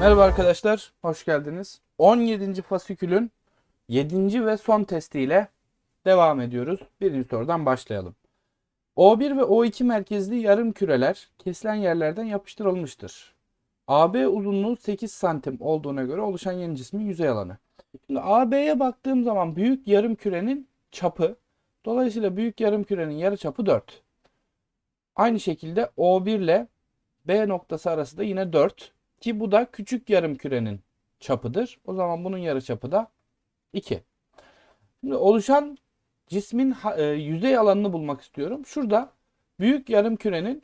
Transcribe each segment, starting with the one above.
Merhaba arkadaşlar, hoş geldiniz. 17. fasikülün 7. ve son testiyle devam ediyoruz. Birinci sorudan başlayalım. O1 ve O2 merkezli yarım küreler kesilen yerlerden yapıştırılmıştır. AB uzunluğu 8 santim olduğuna göre oluşan yeni cismin yüzey alanı. Şimdi AB'ye baktığım zaman büyük yarım kürenin çapı, dolayısıyla büyük yarım kürenin yarıçapı 4. Aynı şekilde O1 ile B noktası arası da yine 4. Ki bu da küçük yarım kürenin çapıdır. O zaman bunun yarıçapı da 2. Şimdi oluşan cismin e, yüzey alanını bulmak istiyorum. Şurada büyük yarım kürenin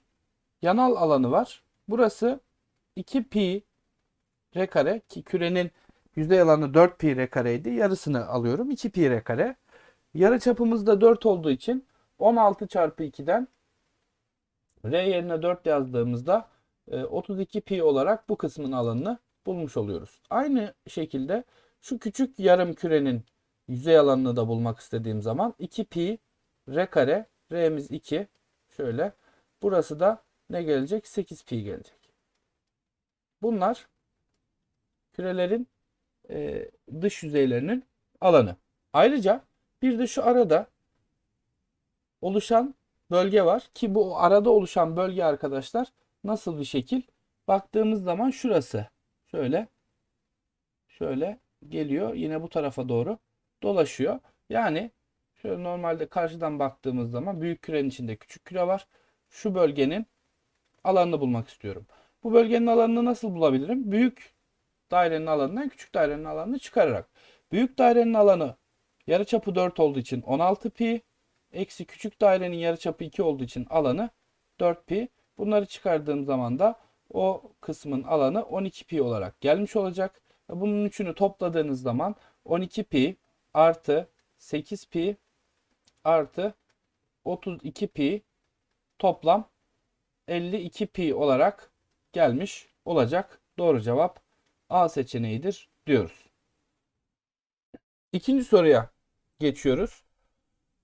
yanal alanı var. Burası 2 pi r kare ki kürenin yüzey alanı 4 pi r kareydi. Yarısını alıyorum. 2 pi r kare. Yarıçapımız da 4 olduğu için 16 çarpı 2'den r yerine 4 yazdığımızda e, 32 pi olarak bu kısmın alanını bulmuş oluyoruz. Aynı şekilde şu küçük yarım kürenin yüzey alanını da bulmak istediğim zaman 2 pi r kare r'miz 2 şöyle burası da ne gelecek 8 pi gelecek. Bunlar kürelerin e, dış yüzeylerinin alanı. Ayrıca bir de şu arada oluşan bölge var ki bu arada oluşan bölge arkadaşlar nasıl bir şekil? Baktığımız zaman şurası şöyle şöyle geliyor yine bu tarafa doğru dolaşıyor. Yani şöyle normalde karşıdan baktığımız zaman büyük kürenin içinde küçük küre var. Şu bölgenin alanını bulmak istiyorum. Bu bölgenin alanını nasıl bulabilirim? Büyük dairenin alanından küçük dairenin alanını çıkararak. Büyük dairenin alanı yarıçapı 4 olduğu için 16 pi eksi küçük dairenin yarıçapı 2 olduğu için alanı 4 pi. Bunları çıkardığım zaman da o kısmın alanı 12 pi olarak gelmiş olacak. Bunun üçünü topladığınız zaman 12 pi artı 8 pi artı 32 pi toplam 52 pi olarak gelmiş olacak. Doğru cevap A seçeneğidir diyoruz. İkinci soruya geçiyoruz.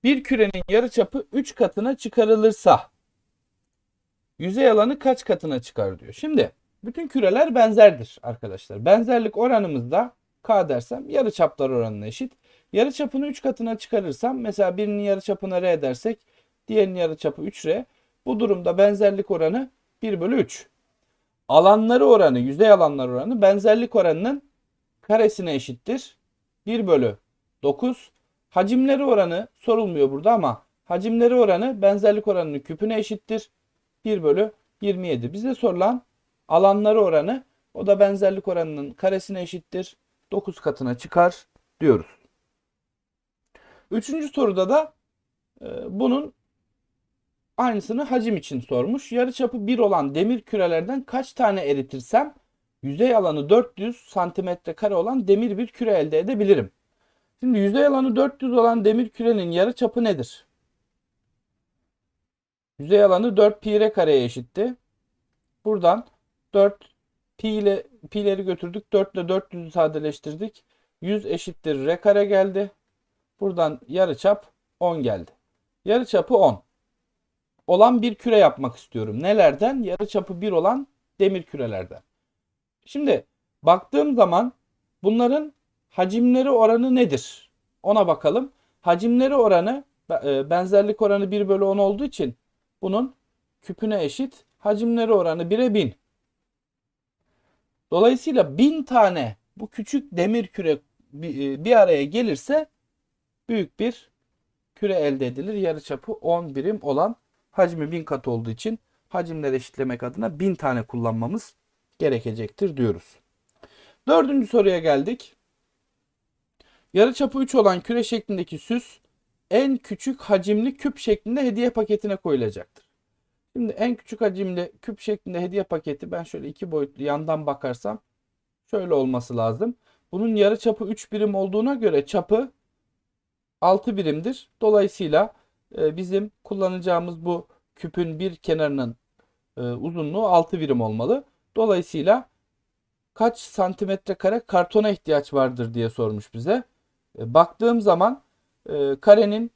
Bir kürenin yarıçapı 3 katına çıkarılırsa yüzey alanı kaç katına çıkar diyor. Şimdi bütün küreler benzerdir arkadaşlar. Benzerlik oranımız da K dersem yarıçaplar oranına eşit. Yarıçapını 3 katına çıkarırsam mesela birinin yarıçapına R dersek diğerinin yarıçapı 3R. Bu durumda benzerlik oranı 1 bölü 3. Alanları oranı, yüzey alanları oranı benzerlik oranının karesine eşittir. 1 bölü 9. Hacimleri oranı sorulmuyor burada ama hacimleri oranı benzerlik oranının küpüne eşittir. 1 bölü 27. Bize sorulan alanları oranı o da benzerlik oranının karesine eşittir. 9 katına çıkar diyoruz. Üçüncü soruda da e, bunun aynısını hacim için sormuş. Yarıçapı 1 olan demir kürelerden kaç tane eritirsem yüzey alanı 400 santimetre kare olan demir bir küre elde edebilirim. Şimdi yüzey alanı 400 olan demir kürenin yarıçapı nedir? Yüzey alanı 4 pi r kareye eşitti. Buradan 4 pi ile pi'leri götürdük. 4 ile 400'ü sadeleştirdik. 100 eşittir r kare geldi. Buradan yarıçap 10 geldi. Yarıçapı 10 olan bir küre yapmak istiyorum. Nelerden? Yarıçapı 1 olan demir kürelerden. Şimdi baktığım zaman bunların hacimleri oranı nedir? Ona bakalım. Hacimleri oranı e, benzerlik oranı 1 bölü 10 olduğu için bunun küpüne eşit. Hacimleri oranı 1'e 1000. Dolayısıyla 1000 tane bu küçük demir küre bir, bir araya gelirse büyük bir küre elde edilir. Yarıçapı 10 birim olan hacmi 1000 kat olduğu için hacimleri eşitlemek adına 1000 tane kullanmamız gerekecektir diyoruz. Dördüncü soruya geldik. Yarıçapı 3 olan küre şeklindeki süs en küçük hacimli küp şeklinde hediye paketine koyulacaktır. Şimdi en küçük hacimli küp şeklinde hediye paketi ben şöyle iki boyutlu yandan bakarsam şöyle olması lazım. Bunun yarıçapı 3 birim olduğuna göre çapı 6 birimdir. Dolayısıyla e, bizim kullanacağımız bu küpün bir kenarının e, uzunluğu 6 birim olmalı. Dolayısıyla kaç santimetre kare kartona ihtiyaç vardır diye sormuş bize. E, baktığım zaman karenin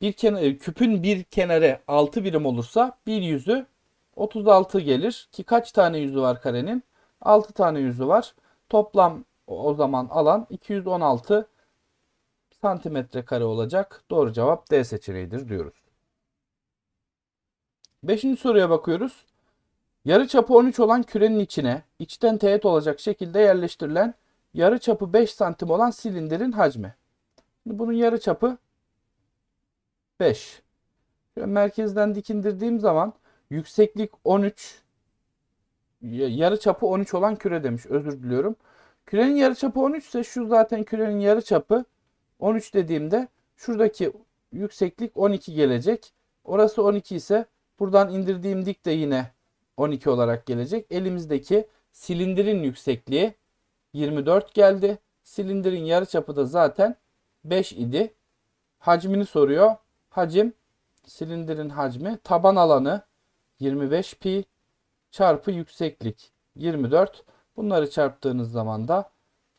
bir kenar, küpün bir kenarı 6 birim olursa bir yüzü 36 gelir. Ki kaç tane yüzü var karenin? 6 tane yüzü var. Toplam o zaman alan 216 santimetre kare olacak. Doğru cevap D seçeneğidir diyoruz. Beşinci soruya bakıyoruz. Yarıçapı 13 olan kürenin içine içten teğet olacak şekilde yerleştirilen yarıçapı 5 santim olan silindirin hacmi. Bunun yarıçapı 5. Şöyle merkezden dikindirdiğim zaman yükseklik 13 yarıçapı 13 olan küre demiş. Özür diliyorum. Kürenin yarıçapı 13 ise şu zaten kürenin yarıçapı 13 dediğimde şuradaki yükseklik 12 gelecek. Orası 12 ise buradan indirdiğim dik de yine 12 olarak gelecek. Elimizdeki silindirin yüksekliği 24 geldi. Silindirin yarıçapı da zaten 5 idi. Hacmini soruyor. Hacim silindirin hacmi taban alanı 25 pi çarpı yükseklik 24. Bunları çarptığınız zaman da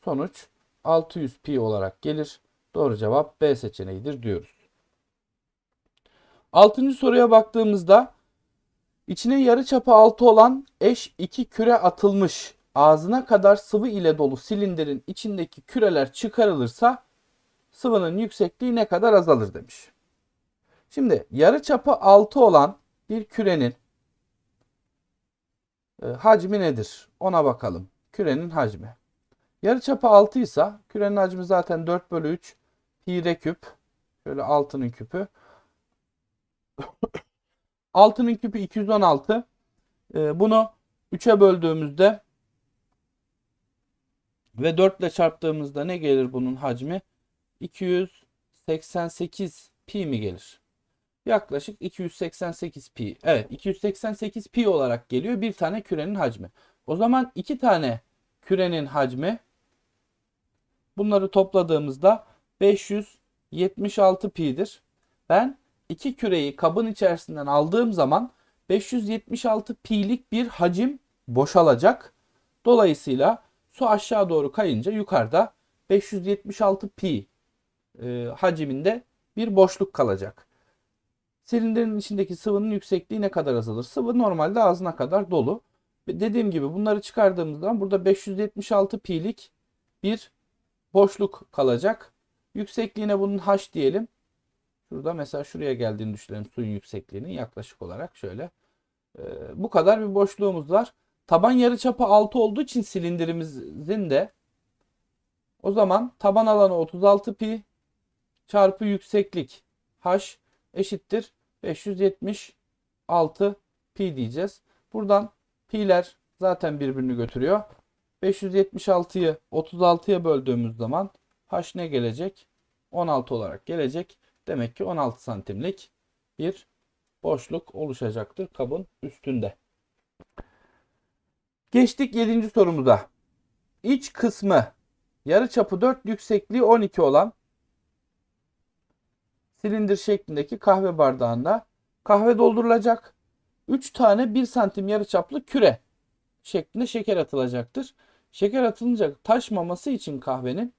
sonuç 600 pi olarak gelir. Doğru cevap B seçeneğidir diyoruz. Altıncı soruya baktığımızda içine yarıçapı 6 olan eş iki küre atılmış ağzına kadar sıvı ile dolu silindirin içindeki küreler çıkarılırsa sıvının yüksekliği ne kadar azalır demiş. Şimdi yarıçapı 6 olan bir kürenin e, hacmi nedir? Ona bakalım. Kürenin hacmi. Yarıçapı 6 ise kürenin hacmi zaten 4 bölü 3 pi r küp. Şöyle 6'nın küpü. 6'nın küpü 216. E, bunu 3'e böldüğümüzde ve 4 ile çarptığımızda ne gelir bunun hacmi? 288 pi mi gelir? Yaklaşık 288 pi. Evet 288 pi olarak geliyor bir tane kürenin hacmi. O zaman iki tane kürenin hacmi bunları topladığımızda 576 pi'dir. Ben iki küreyi kabın içerisinden aldığım zaman 576 pi'lik bir hacim boşalacak. Dolayısıyla su aşağı doğru kayınca yukarıda 576 pi e, haciminde bir boşluk kalacak. Silindirin içindeki sıvının yüksekliği ne kadar azalır? Sıvı normalde ağzına kadar dolu. Dediğim gibi bunları çıkardığımız zaman burada 576 pi'lik bir boşluk kalacak. Yüksekliğine bunun h diyelim. Şurada mesela şuraya geldiğini düşünelim suyun yüksekliğini yaklaşık olarak şöyle. Ee, bu kadar bir boşluğumuz var. Taban yarıçapı 6 olduğu için silindirimizin de o zaman taban alanı 36 pi çarpı yükseklik h eşittir 576 pi diyeceğiz. Buradan pi'ler zaten birbirini götürüyor. 576'yı 36'ya böldüğümüz zaman h ne gelecek? 16 olarak gelecek. Demek ki 16 santimlik bir boşluk oluşacaktır kabın üstünde. Geçtik 7. sorumuza. İç kısmı yarıçapı 4 yüksekliği 12 olan silindir şeklindeki kahve bardağında kahve doldurulacak. 3 tane 1 santim yarıçaplı küre şeklinde şeker atılacaktır. Şeker atılınca taşmaması için kahvenin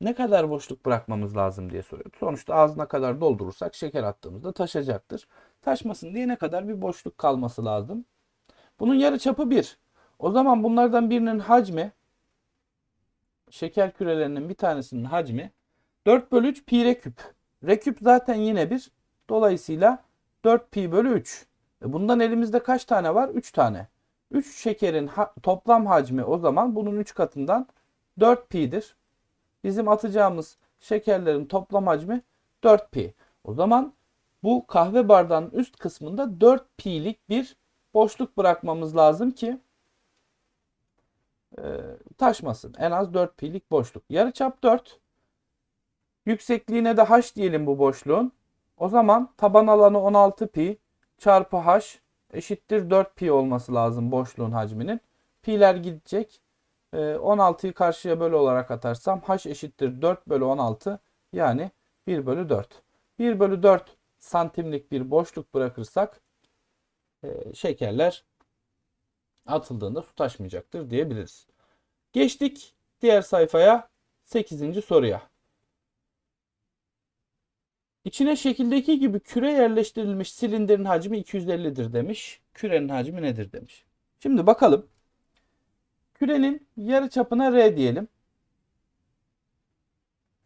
ne kadar boşluk bırakmamız lazım diye soruyor. Sonuçta ağzına kadar doldurursak şeker attığımızda taşacaktır. Taşmasın diye ne kadar bir boşluk kalması lazım. Bunun yarıçapı 1. O zaman bunlardan birinin hacmi şeker kürelerinin bir tanesinin hacmi 4 bölü 3 pi r küp. R küp zaten yine bir. Dolayısıyla 4 pi bölü 3. E bundan elimizde kaç tane var? 3 tane. 3 şekerin ha toplam hacmi o zaman bunun 3 katından 4 pi'dir. Bizim atacağımız şekerlerin toplam hacmi 4 pi. O zaman bu kahve bardağının üst kısmında 4 pi'lik bir boşluk bırakmamız lazım ki e, taşmasın. En az 4 pi'lik boşluk. Yarıçap 4. Yüksekliğine de h diyelim bu boşluğun. O zaman taban alanı 16 pi çarpı h eşittir 4 pi olması lazım boşluğun hacminin. Pi'ler gidecek. 16'yı ee, karşıya bölü olarak atarsam h eşittir 4 bölü 16 yani 1 bölü 4. 1 bölü 4 santimlik bir boşluk bırakırsak e, şekerler atıldığında su taşmayacaktır diyebiliriz. Geçtik diğer sayfaya 8. soruya. İçine şekildeki gibi küre yerleştirilmiş silindirin hacmi 250'dir demiş. Kürenin hacmi nedir demiş. Şimdi bakalım. Kürenin yarı çapına R diyelim.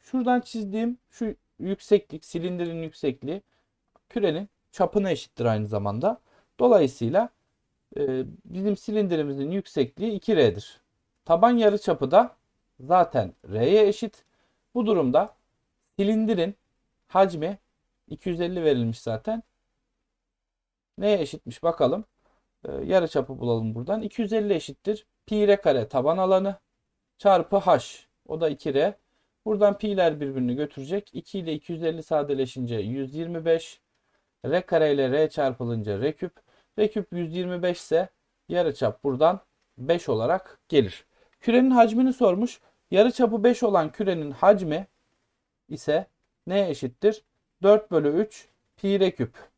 Şuradan çizdiğim şu yükseklik, silindirin yüksekliği kürenin çapına eşittir aynı zamanda. Dolayısıyla e, bizim silindirimizin yüksekliği 2R'dir. Taban yarıçapı da zaten R'ye eşit. Bu durumda silindirin hacmi 250 verilmiş zaten. Neye eşitmiş bakalım. E, yarıçapı bulalım buradan. 250 eşittir. Pi r kare taban alanı çarpı h. O da 2r. Buradan pi'ler birbirini götürecek. 2 ile 250 sadeleşince 125. R kare ile R çarpılınca R küp. R küp 125 ise yarıçap buradan 5 olarak gelir. Kürenin hacmini sormuş. Yarıçapı 5 olan kürenin hacmi ise neye eşittir? 4 bölü 3 pi R küp.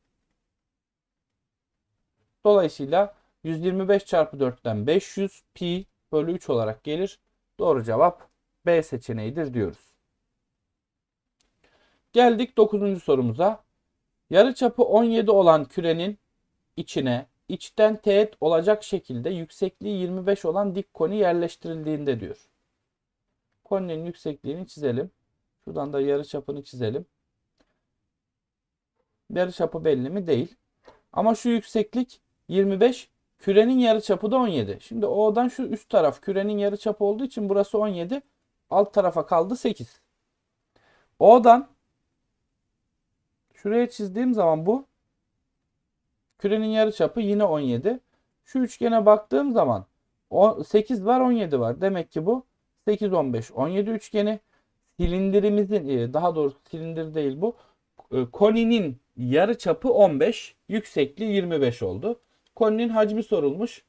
Dolayısıyla 125 çarpı 4'ten 500 pi bölü 3 olarak gelir. Doğru cevap B seçeneğidir diyoruz. Geldik 9. sorumuza. Yarıçapı 17 olan kürenin içine içten teğet olacak şekilde yüksekliği 25 olan dik koni yerleştirildiğinde diyor. Koninin yüksekliğini çizelim. Şuradan da yarıçapını çizelim. Yarıçapı belli mi? Değil. Ama şu yükseklik 25, kürenin yarıçapı da 17. Şimdi O'dan şu üst taraf kürenin yarıçapı olduğu için burası 17. Alt tarafa kaldı 8. O'dan şuraya çizdiğim zaman bu kürenin yarıçapı yine 17. Şu üçgene baktığım zaman 8 var 17 var. Demek ki bu 8 15 17 üçgeni silindirimizin e, daha doğrusu silindir değil bu. e, Koninin yarıçapı 15, yüksekliği 25 oldu. Koninin hacmi sorulmuş.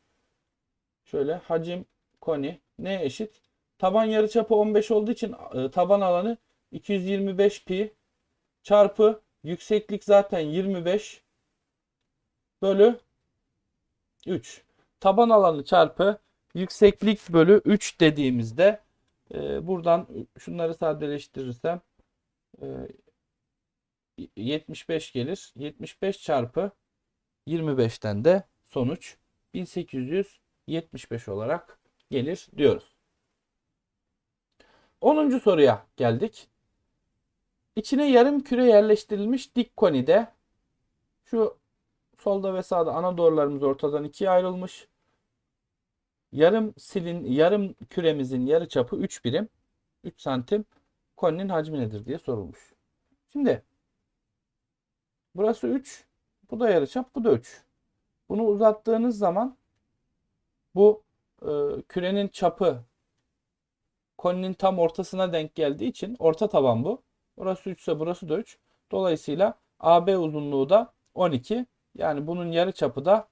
Şöyle hacim koni neye eşit? Taban yarıçapı 15 olduğu için e, taban alanı 225 pi çarpı yükseklik zaten 25 bölü 3. Taban alanı çarpı yükseklik bölü 3 dediğimizde e, buradan şunları sadeleştirirsem e, 75 gelir. 75 çarpı 25'ten de sonuç 1875 olarak gelir diyoruz. 10. soruya geldik. İçine yarım küre yerleştirilmiş dik konide şu solda ve sağda ana doğrularımız ortadan ikiye ayrılmış. Yarım silin yarım küremizin yarı çapı 3 birim 3 santim koninin hacmi nedir diye sorulmuş. Şimdi burası 3 bu da yarıçap bu da 3. Bunu uzattığınız zaman bu e, kürenin çapı koninin tam ortasına denk geldiği için orta taban bu. Burası 3 ise burası da 3. Dolayısıyla AB uzunluğu da 12. Yani bunun yarı çapı da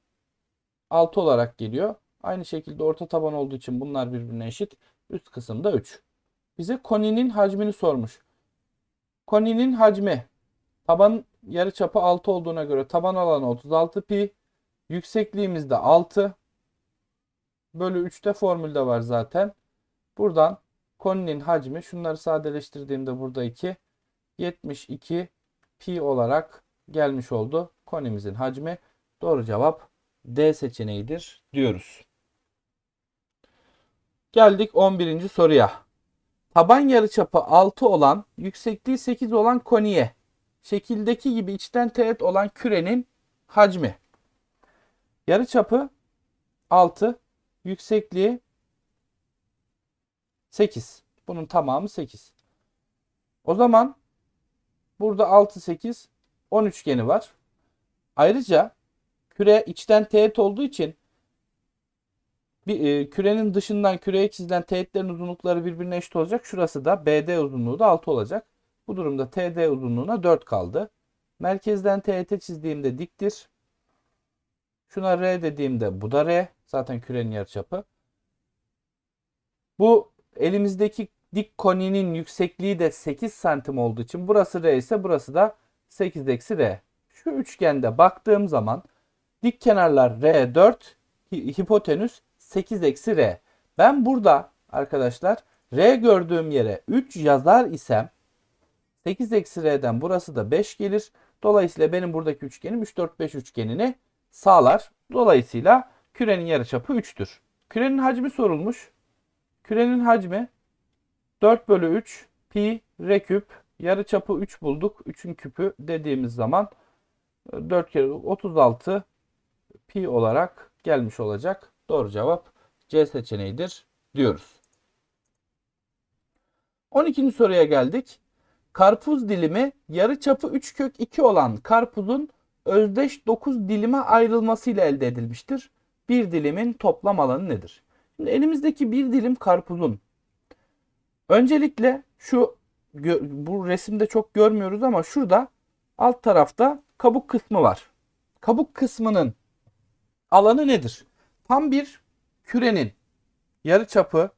6 olarak geliyor. Aynı şekilde orta taban olduğu için bunlar birbirine eşit. Üst kısımda 3. Bize koninin hacmini sormuş. Koninin hacmi taban yarı çapı 6 olduğuna göre taban alanı 36 pi. Yüksekliğimiz de 6. Bölü 3'te formülde var zaten. Buradan koninin hacmi şunları sadeleştirdiğimde burada 2 72 pi olarak gelmiş oldu. Konimizin hacmi doğru cevap D seçeneğidir diyoruz. Geldik 11. soruya. Taban yarıçapı 6 olan, yüksekliği 8 olan koniye, şekildeki gibi içten teğet olan kürenin hacmi. Yarıçapı 6, yüksekliği 8. Bunun tamamı 8. O zaman burada 6, 8, 10 üçgeni var. Ayrıca küre içten teğet olduğu için bir e, kürenin dışından küreye çizilen teğetlerin uzunlukları birbirine eşit olacak. Şurası da BD uzunluğu da 6 olacak. Bu durumda TD uzunluğuna 4 kaldı. Merkezden teğete çizdiğimde diktir. Şuna R dediğimde bu da R. Zaten kürenin yarıçapı. Bu elimizdeki dik koninin yüksekliği de 8 santim olduğu için burası R ise burası da 8 eksi R. Şu üçgende baktığım zaman dik kenarlar R4, hipotenüs 8 eksi R. Ben burada arkadaşlar R gördüğüm yere 3 yazar isem 8 eksi R'den burası da 5 gelir. Dolayısıyla benim buradaki üçgenim 3, 4, 5 üçgenini sağlar. Dolayısıyla kürenin yarıçapı 3'tür. Kürenin hacmi sorulmuş. Kürenin hacmi 4 bölü 3 pi r küp. Yarıçapı 3 bulduk. 3'ün küpü dediğimiz zaman 4 kere 36 pi olarak gelmiş olacak. Doğru cevap C seçeneğidir diyoruz. 12. soruya geldik. Karpuz dilimi yarıçapı 3 kök 2 olan karpuzun özdeş 9 dilime ayrılmasıyla elde edilmiştir. Bir dilimin toplam alanı nedir? Şimdi elimizdeki bir dilim karpuzun öncelikle şu bu resimde çok görmüyoruz ama şurada alt tarafta kabuk kısmı var. Kabuk kısmının alanı nedir? Tam bir kürenin yarıçapı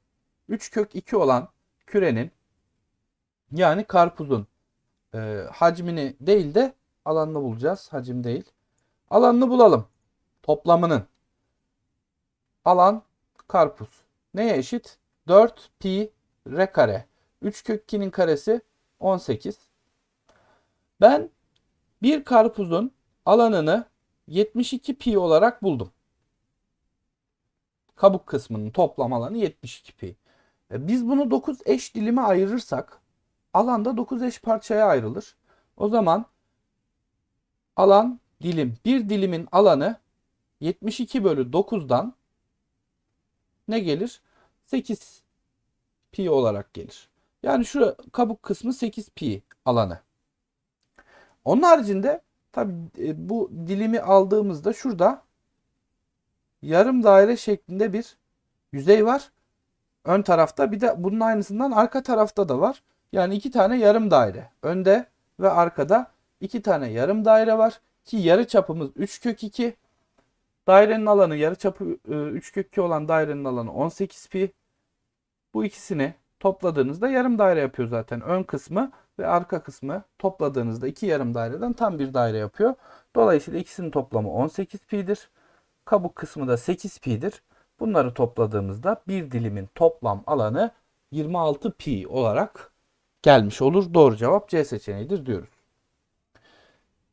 3 kök 2 olan kürenin yani karpuzun e, hacmini değil de alanını bulacağız. Hacim değil. Alanını bulalım. Toplamının. Alan karpuz. Neye eşit? 4 pi r kare. 3 kök 2'nin karesi 18. Ben bir karpuzun alanını 72 pi olarak buldum. Kabuk kısmının toplam alanı 72 pi. E, biz bunu 9 eş dilime ayırırsak alanda 9 eş parçaya ayrılır. O zaman alan dilim bir dilimin alanı 72 bölü 9'dan ne gelir? 8 pi olarak gelir. Yani şu kabuk kısmı 8 pi alanı. Onun haricinde tabi e, bu dilimi aldığımızda şurada yarım daire şeklinde bir yüzey var. Ön tarafta bir de bunun aynısından arka tarafta da var. Yani iki tane yarım daire. Önde ve arkada iki tane yarım daire var. Ki yarı çapımız 3 kök 2. Dairenin alanı yarı çapı 3 e, kök 2 olan dairenin alanı 18 pi. Bu ikisini topladığınızda yarım daire yapıyor zaten. Ön kısmı ve arka kısmı topladığınızda iki yarım daireden tam bir daire yapıyor. Dolayısıyla ikisinin toplamı 18 pi'dir. Kabuk kısmı da 8 pi'dir. Bunları topladığımızda bir dilimin toplam alanı 26 pi olarak gelmiş olur. Doğru cevap C seçeneğidir diyoruz.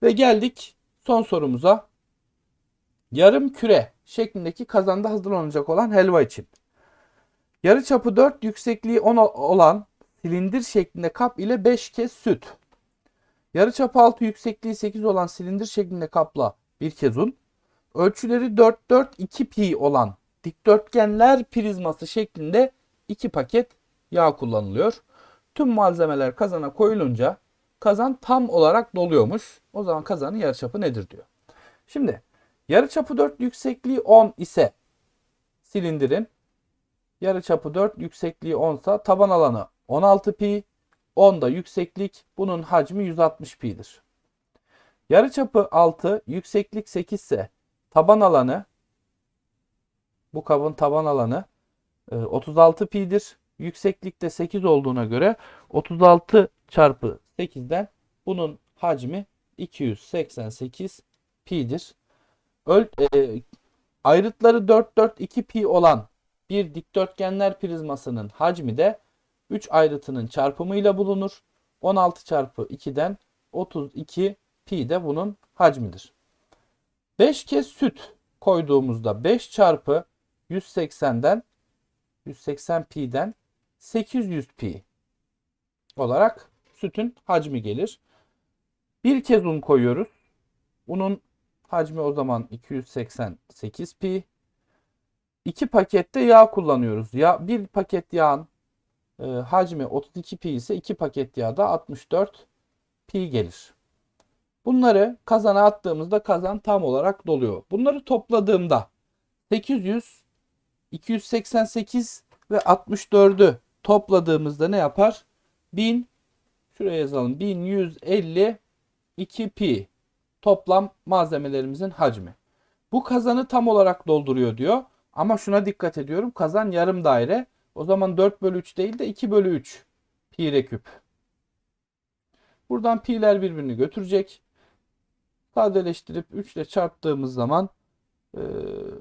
Ve geldik son sorumuza. Yarım küre şeklindeki kazanda hazırlanacak olan helva için. Yarı çapı 4, yüksekliği 10 olan silindir şeklinde kap ile 5 kez süt. Yarı çapı 6, yüksekliği 8 olan silindir şeklinde kapla bir kez un. Ölçüleri 4, 4, 2 pi olan dikdörtgenler prizması şeklinde 2 paket yağ kullanılıyor. Tüm malzemeler kazana koyulunca kazan tam olarak doluyormuş. O zaman kazanın yarıçapı nedir diyor. Şimdi yarıçapı 4 yüksekliği 10 ise silindirin yarıçapı 4 yüksekliği 10 ise taban alanı 16 pi 10 da yükseklik bunun hacmi 160 pi'dir. Yarıçapı 6 yükseklik 8 ise taban alanı bu kabın taban alanı 36 e, pi'dir yükseklikte 8 olduğuna göre 36 çarpı 8'den bunun hacmi 288 pi'dir. Öl, e, ayrıtları 4 4 2 pi olan bir dikdörtgenler prizmasının hacmi de 3 ayrıtının çarpımıyla bulunur. 16 çarpı 2'den 32 pi de bunun hacmidir. 5 kez süt koyduğumuzda 5 çarpı 180'den 180 pi'den 800 pi olarak sütün hacmi gelir. Bir kez un koyuyoruz. Unun hacmi o zaman 288 pi. İki pakette yağ kullanıyoruz. Ya bir paket yağın e, hacmi 32 pi ise iki paket yağda 64 pi gelir. Bunları kazana attığımızda kazan tam olarak doluyor. Bunları topladığımda 800, 288 ve 64'ü topladığımızda ne yapar? 1000 şuraya yazalım. 1152 pi toplam malzemelerimizin hacmi. Bu kazanı tam olarak dolduruyor diyor. Ama şuna dikkat ediyorum. Kazan yarım daire. O zaman 4 bölü 3 değil de 2 bölü 3 pi re küp. Buradan pi'ler birbirini götürecek. Sadeleştirip 3 ile çarptığımız zaman e,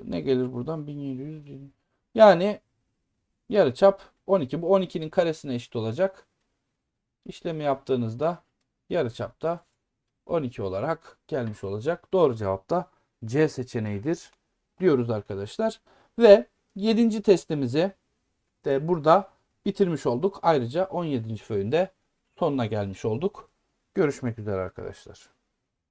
ne gelir buradan? 1700 yani yarı çap 12. Bu 12'nin karesine eşit olacak. İşlemi yaptığınızda yarıçapta 12 olarak gelmiş olacak. Doğru cevap da C seçeneğidir diyoruz arkadaşlar. Ve 7. testimizi de burada bitirmiş olduk. Ayrıca 17. föyünde sonuna gelmiş olduk. Görüşmek üzere arkadaşlar.